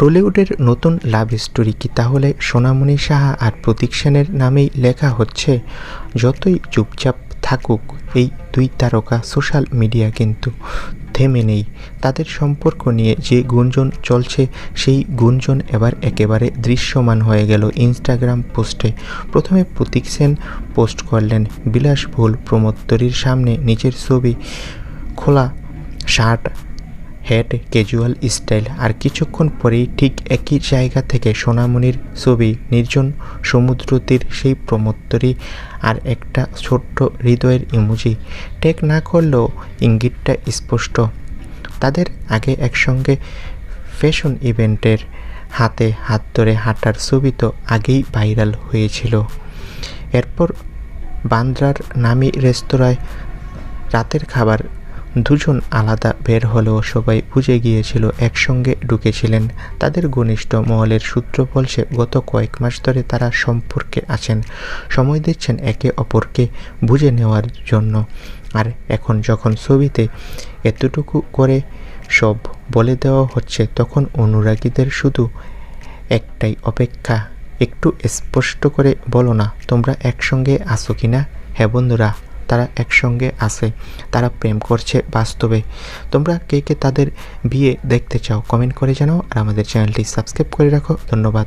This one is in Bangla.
টলিউডের নতুন লাভ স্টোরি কি তাহলে সোনামণি সাহা আর প্রতীক সেনের নামেই লেখা হচ্ছে? যতই চুপচাপ থাকুক, এই দুই তারকা সোশ্যাল মিডিয়া কিন্তু থেমে নেই। তাদের সম্পর্ক নিয়ে যে গুঞ্জন চলছে, সেই গুঞ্জন এবার একেবারে দৃশ্যমান হয়ে গেল ইনস্টাগ্রাম পোস্টে। প্রথমে প্রতীক সেন পোস্ট করলেন, বিলাসবহুল প্রমোত্তরীর সামনে নিজের ছবি খোলা, শার্ট হ্যাট ক্যাজুয়াল স্টাইল আর কিছুক্ষণ পরেই ঠিক একই জায়গা থেকে সোনামণির ছবি, নির্জন সমুদ্রতীর সেই প্রমোত্তরী আর একটা ছোট্ট হৃদয়ের ইমোজি টেক না করলেও ইঙ্গিতটা স্পষ্ট। তাদের আগে একসঙ্গে ফ্যাশন ইভেন্টের হাতে হাত ধরে হাঁটার ছবি তো আগেই ভাইরাল হয়েছিল। এরপর বান্দ্রার নামি রেস্তোরাঁয় রাতের খাবার দুজন আলাদা বের হলেও সবাই বুঝে গিয়েছিল, একসঙ্গে ঢুকেছিলেন। তাদের ঘনিষ্ঠ মহলের সূত্র বলছে গত কয়েক মাস ধরে তারা সম্পর্কে আছেন। সময় দিচ্ছেন একে অপরকে বুঝে নেওয়ার জন্য। আর এখন যখন ছবিতে এতটুকু করে সব বলে দেওয়া হচ্ছে, তখন অনুরাগীদের শুধু একটাই অপেক্ষা, একটু স্পষ্ট করে বলো না, তোমরা একসঙ্গে আসো কি না হ্যাঁ বন্ধুরা। তারা একসঙ্গে আছে। তারা প্রেম করছে বাস্তবে। তোমরা কে কে তাদের বিয়ে দেখতে চাও কমেন্ট করে জানাও আর আমাদের চ্যানেলটি সাবস্ক্রাইব করে রাখো। ধন্যবাদ।